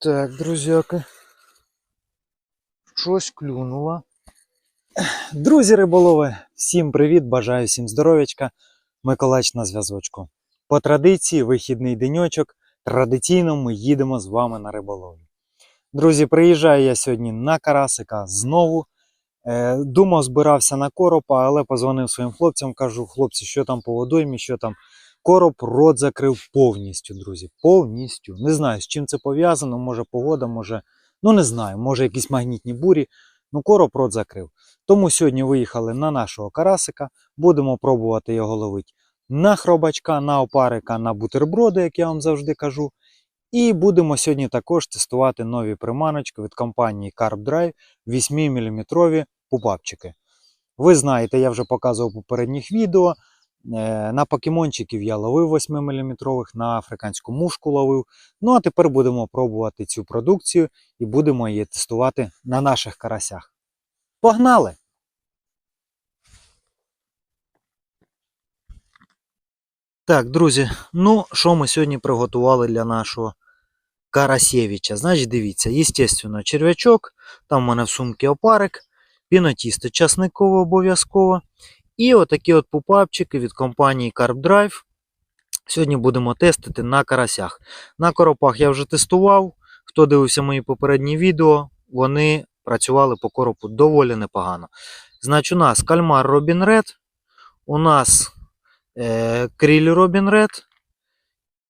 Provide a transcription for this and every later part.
Так, друзяки. Щось клюнуло. Друзі риболови, всім привіт, бажаю всім здоров'ячка. Миколач на зв'язочку. По традиції, вихідний деньочок. Традиційно ми їдемо з вами на риболовлю. Друзі, приїжджаю я сьогодні на Карасика знову. Е, думав, збирався на коропа, але позвонив своїм хлопцям, кажу, хлопці, що там по водоймі, що там. Короб рот закрив повністю, друзі. Повністю. Не знаю, з чим це пов'язано. Може погода, може, ну не знаю, може якісь магнітні бурі. Ну, короб рот закрив. Тому сьогодні виїхали на нашого карасика. Будемо пробувати його ловити на хробачка, на опарика, на бутерброди, як я вам завжди кажу. І будемо сьогодні також тестувати нові приманочки від компанії Carp Drive 8-мм пупапчики. Ви знаєте, я вже показував попередніх відео. Е, На покемончиків я ловив 8-мм, на африканську мушку ловив. Ну а тепер будемо пробувати цю продукцію і будемо її тестувати на наших карасях. Погнали! Так, друзі, ну що ми сьогодні приготували для нашого Карасєвича? Значить, дивіться, естественно, черв'ячок, там в мене в сумці опарик, пінотісто часникове обов'язково. І отакі от пупапчики від компанії Carp Drive. Сьогодні будемо тестити на карасях. На коропах я вже тестував. Хто дивився мої попередні відео, вони працювали по коропу доволі непогано. Значить, у нас кальмар Robin Red, у нас е, кріль Robin Red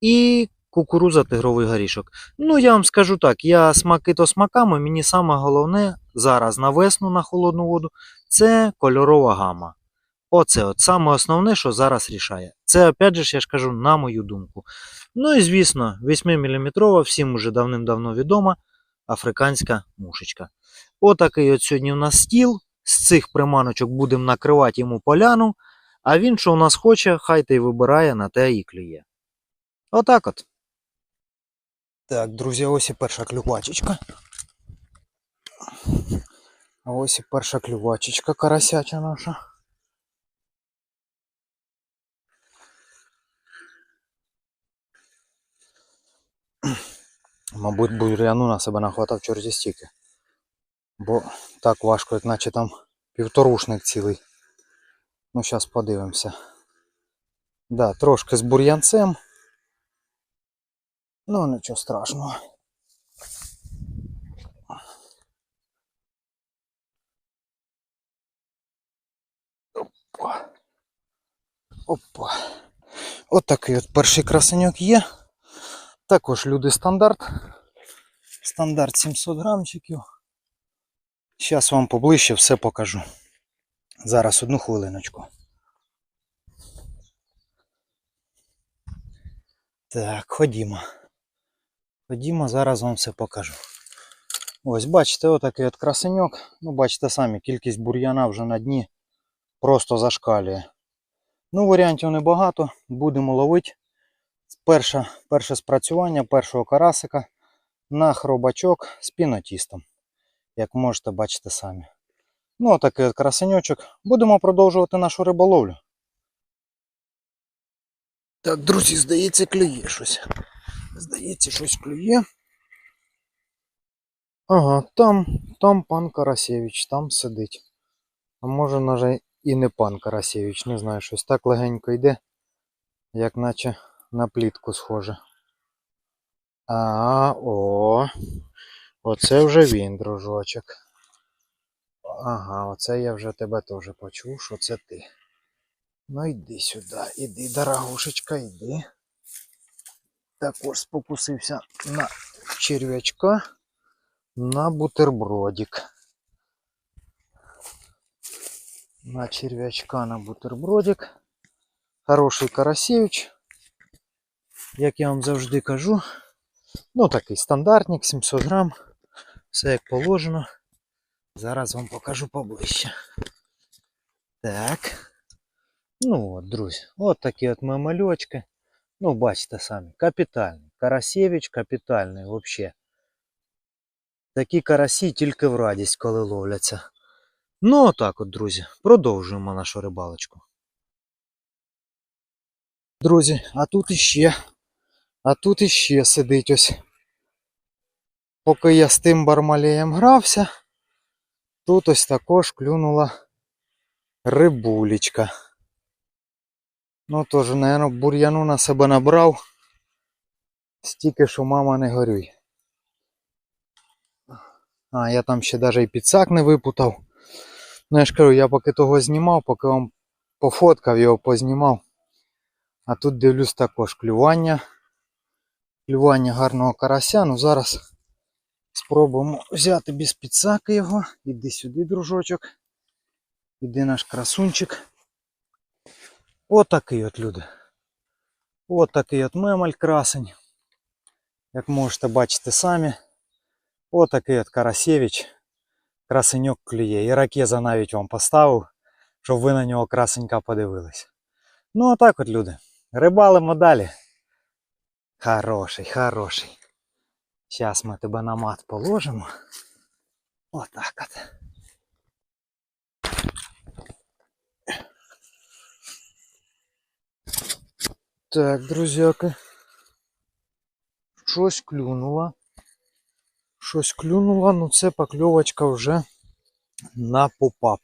і кукуруза тигровий горішок. Ну, я вам скажу так, я смаки то смаками, мені саме головне зараз на весну на холодну воду це кольорова гама. Оце от саме основне, що зараз рішає. Це, опять же, я ж кажу, на мою думку. Ну і звісно, 8-мм, всім уже давним-давно відома африканська мушечка. Отакий от сьогодні у нас стіл. З цих приманочок будемо накривати йому поляну. А він, що у нас хоче, хай та й вибирає на те і клює. Отак от. Так, друзі, ось і перша клювачечка. Ось і перша клювачечка карасяча наша. Мабуть, бур'яну на себе нахватав чорті стільки. Бо так важко, як наче там півторушник цілий. Ну, зараз подивимося. Да, трошки з бур'янцем. Ну, нічого страшного. Опа. Опа. От такий от перший красеньок є. Також люди стандарт. Стандарт 700 грамчиків. Зараз вам поближче все покажу. Зараз одну хвилиночку. Так, ходімо. Ходімо, зараз вам все покажу. Ось, бачите, отакий от красеньок. Ну, бачите самі, кількість бур'яна вже на дні просто зашкалює. Ну, варіантів небагато. Будемо ловити. Перше, перше спрацювання першого карасика на хробачок з пінотістом. Як можете бачити самі. Ну, отакий от красеньочок. Будемо продовжувати нашу риболовлю. Так, друзі, здається, клює щось. Здається, щось клює. Ага, там, там пан Карасєвич, там сидить. А може, навіть і не пан Карасєвич, не знаю, щось так легенько йде, як наче на плітку схоже. А, о, оце вже він, дружочок. Ага, оце я вже тебе теж почув, що це ти. Ну йди сюди, іди, дорогушечка, йди. Також спокусився на черв'ячка, на бутербродик. На черв'ячка на бутербродик. Хороший Карасєвич. Як я вам завжди кажу. Ну, такий стандартник, 700 грам. Все як положено. Зараз вам покажу поближче. Так. Ну от, друзі, от такі от мамальочки. Ну, бачите самі, капітальний. Карасєвич капітальний взагалі. Такі карасі тільки в радість, коли ловляться. Ну, отак от, друзі, продовжуємо нашу рибалочку. Друзі, а тут іще. А тут іще сидить ось поки я з тим бармалеєм грався, тут ось також клюнула рибулечка. Ну теж, мабуть, бур'яну на себе набрав. Стільки, що мама не горюй. А, я там ще навіть і підсак не випутав. Ну я ж кажу, я поки того знімав, поки вам пофоткав його, познімав. А тут дивлюсь також клювання. Клювання гарного карася. Ну зараз спробуємо взяти без підсаки його. Іди сюди, дружочок. Іди наш красунчик. Отакий от люди. Отакий от мемаль красень. Як можете бачити самі. Отакий от Карасєвич. Красеньок клює. І ракеза навіть вам поставив, щоб ви на нього красенька подивились. Ну, отак от люди. Рибалимо далі. Хороший, хороший. Зараз ми тебе на мат положимо. Отак от. Так, друзяки. Щось клюнуло. Щось клюнуло, ну це покльовочка вже на попап.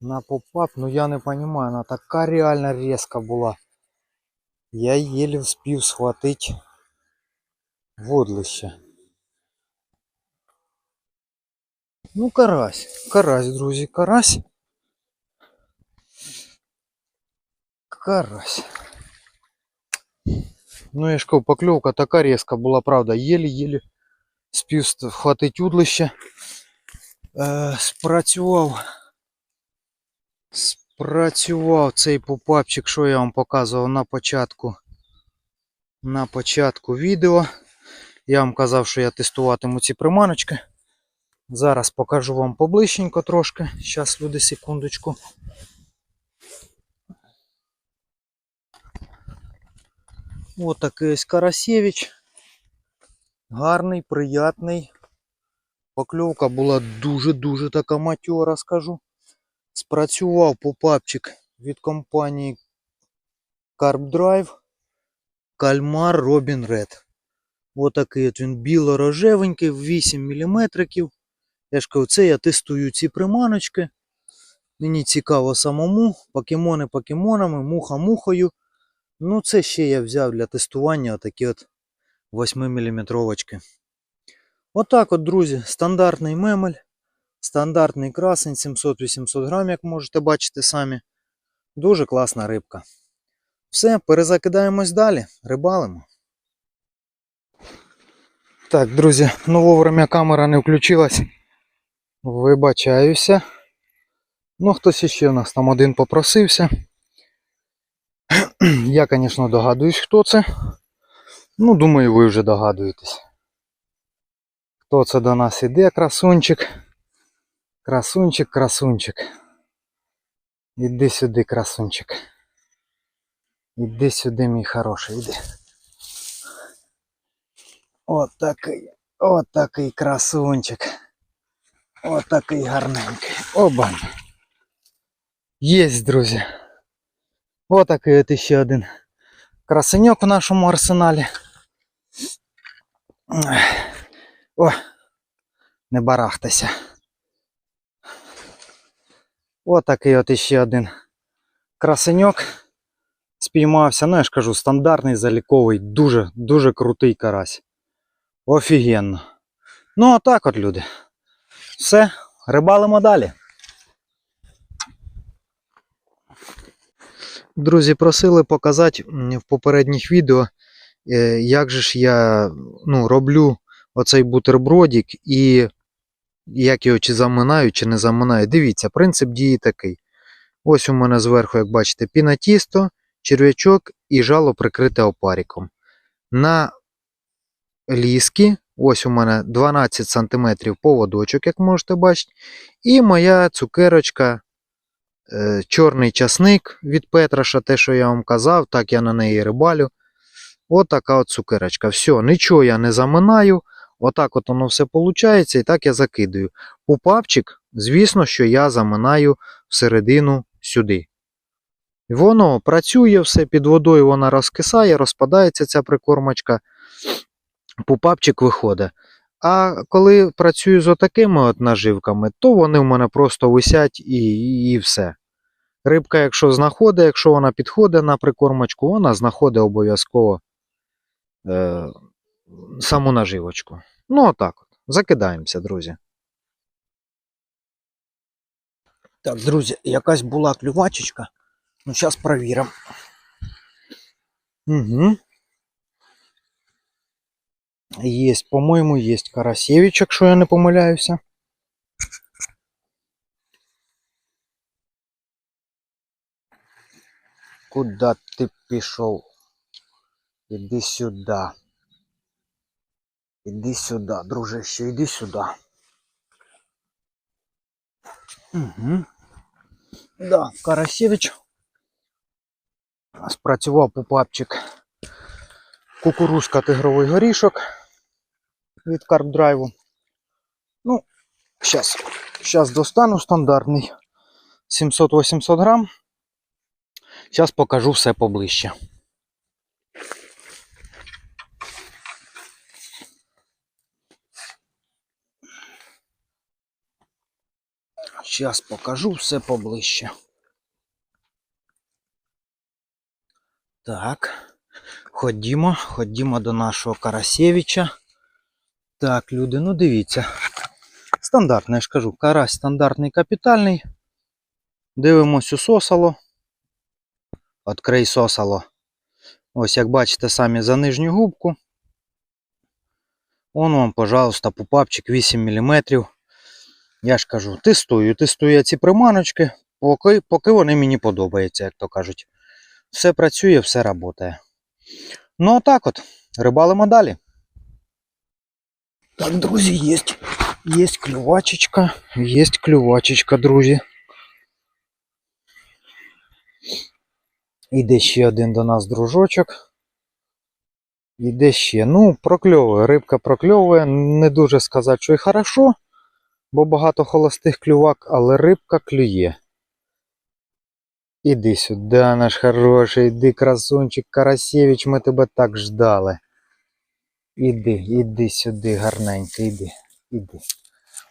На попап, ну я не понимаю, она така реально резка була Я еле вспів схватить водлище. Ну, карась, карась, друзі, карась. Карась. Ну, я ж кажу, покльовка така резка була, правда, єлі-єлі спів схватить удлище. Е, спрацював. Спрацював цей попапчик, що я вам показував на початку. На початку відео. Я вам казав, що я тестуватиму ці приманочки. Зараз покажу вам поближченько трошки. Зараз, люди, секундочку. Ось такий ось Карасєвич. Гарний, приятний. Покльовка була дуже-дуже така матьора, скажу. Спрацював попапчик від компанії Carp Drive. Кальмар Robin Red. Ось такий от він біло-рожевенький, 8 мм. Я ж кажу, це я тестую ці приманочки. Мені цікаво самому. Покемони покемонами, муха мухою. Ну, це ще я взяв для тестування отакі от 8 мм. Отак от, друзі, стандартний мемель, стандартний красень 700-800 грам, як можете бачити самі. Дуже класна рибка. Все, перезакидаємось далі, рибалимо. Так, друзі, ну вовремя камера не включилась. Вибачаюся. Ну, хтось іще у нас там один попросився. Я, звісно, догадуюсь, хто це. Ну, думаю, ви вже догадуєтесь. Хто це до нас іде, красунчик? Красунчик, красунчик. Іди сюди, красунчик. Іди сюди, мій хороший, іди. От такий, от такий красунчик. От такий гарненький. Обан. Єсть, друзі. Отакий от іще один красеньок в нашому арсеналі. О, не барахтайся. Отакий от іще один красеньок. Спіймався, ну я ж кажу, стандартний заліковий, дуже, дуже крутий карась. Офігенно. Ну, отак от, люди. Все, рибалимо далі. Друзі, просили показати в попередніх відео, е, як же ж я ну, роблю оцей бутербродик і як його чи заминаю, чи не заминаю. Дивіться, принцип дії такий. Ось у мене зверху, як бачите, пінатісто, черв'ячок і жало прикрите опариком. На ліски, ось у мене 12 см поводочок, як можете бачити. І моя цукерочка е, чорний часник від Петраша, те, що я вам казав, так я на неї рибалю. От така от цукерочка. Все, нічого я не заминаю. Отак от воно все виходить, і так я закидаю. Пупапчик, звісно, що я заминаю всередину сюди. Воно працює все, під водою вона розкисає, розпадається ця прикормочка. Пупапчик виходить. А коли працюю з отакими от наживками, то вони в мене просто висять і, і все. Рибка, якщо знаходить, якщо вона підходить на прикормочку, вона знаходить обов'язково е, саму наживочку. Ну, отак от. Закидаємося, друзі. Так, друзі, якась була клювачечка. Ну, зараз перевіримо. Угу. Есть, по-моєму, есть Карасевич, якщо я не помиляюся. Куда ти пішов? Іди сюди. Іди сюди, дружище, іди сюди. Угу. Да, Карасевич. Спрацював попапчик. Кукурузка тигровий горішок від карбдрайву. Ну, зараз, зараз достану стандартний 700-800 грам. Зараз покажу все поближче. Зараз покажу все поближче. Так, ходімо, ходімо до нашого Карасєвича. Так, люди, ну дивіться. Стандартний, я ж кажу, карась стандартний капітальний. Дивимось у сосало. Открий сосало. Ось, як бачите, самі за нижню губку. Он вам, пожалуйста, пупапчик 8 мм. Я ж кажу, тестую, тестую я ці приманочки, поки, поки вони мені подобаються, як то кажуть. Все працює, все працює. Ну, отак от. Рибалимо далі. Так, друзі, є. Є клювачечка. Є клювачечка, друзі. Іде ще один до нас дружочок. Іде ще. Ну, прокльовує. Рибка прокльовує. Не дуже сказати, що і хорошо, бо багато холостих клювак, але рибка клює. Іди сюди, наш хороший, іди, красунчик Карасєвич, ми тебе так ждали. Іди, іди сюди, гарненько, іди, іди.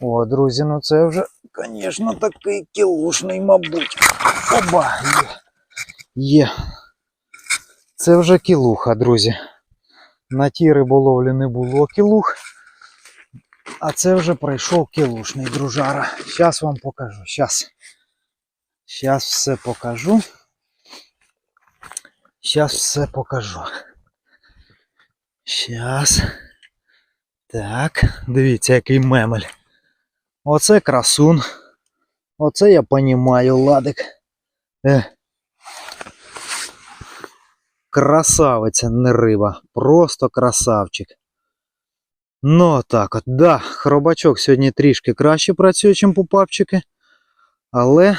О, друзі, ну це вже, звісно, такий кілушний, мабуть. Оба, є. Є. Це вже кілуха, друзі. На тій риболовлі не було кілух. А це вже прийшов кілушний дружара. Зараз вам покажу. Зараз. Зараз все покажу. Зараз все покажу. Зараз. Так, дивіться, який мемель. Оце красун. Оце я понімаю, ладик. Е. Красавиця, не риба. Просто красавчик. Ну, так от, да, хробачок сьогодні трішки краще працює, ніж пупапчики. Але,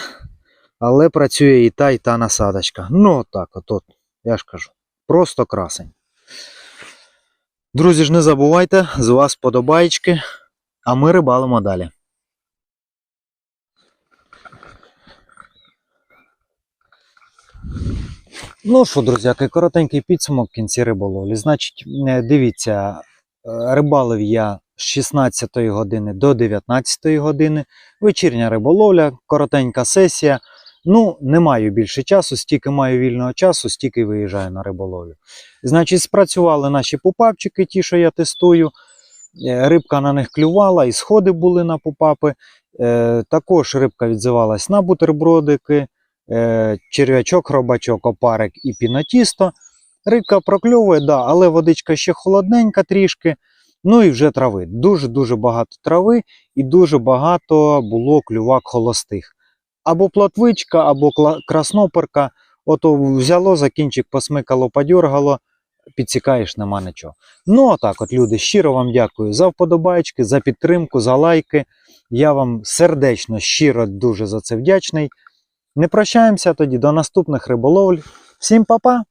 але працює і та, і та насадочка. Ну, так от, от, я ж кажу. Просто красень. Друзі ж не забувайте, з вас подобаєчки, а ми рибалимо далі. Ну що, друзяки, коротенький підсумок в кінці риболовлі. Значить, е, дивіться, рибалив я з 16 години до 19 години. Вечірня риболовля, коротенька сесія. Ну, не маю більше часу, стільки маю вільного часу, стільки виїжджаю на риболовлю. Значить, спрацювали наші пупапчики, ті, що я тестую. Е, Рибка на них клювала, і сходи були на пупапи. Е, Також рибка відзивалась на бутербродики, е, черв'ячок, робачок, опарик і пінатісто. Рибка прокльовує, да, але водичка ще холодненька трішки. Ну і вже трави. Дуже-дуже багато трави і дуже багато було клювак холостих. Або плотвичка, або красноперка. Ото взяло, за кінчик посмикало, подьоргало, підсікаєш, нема нічого. Ну, а так, от, люди, щиро вам дякую за вподобайки, за підтримку, за лайки. Я вам сердечно, щиро дуже за це вдячний. Не прощаємося тоді до наступних риболовль. Всім па-па!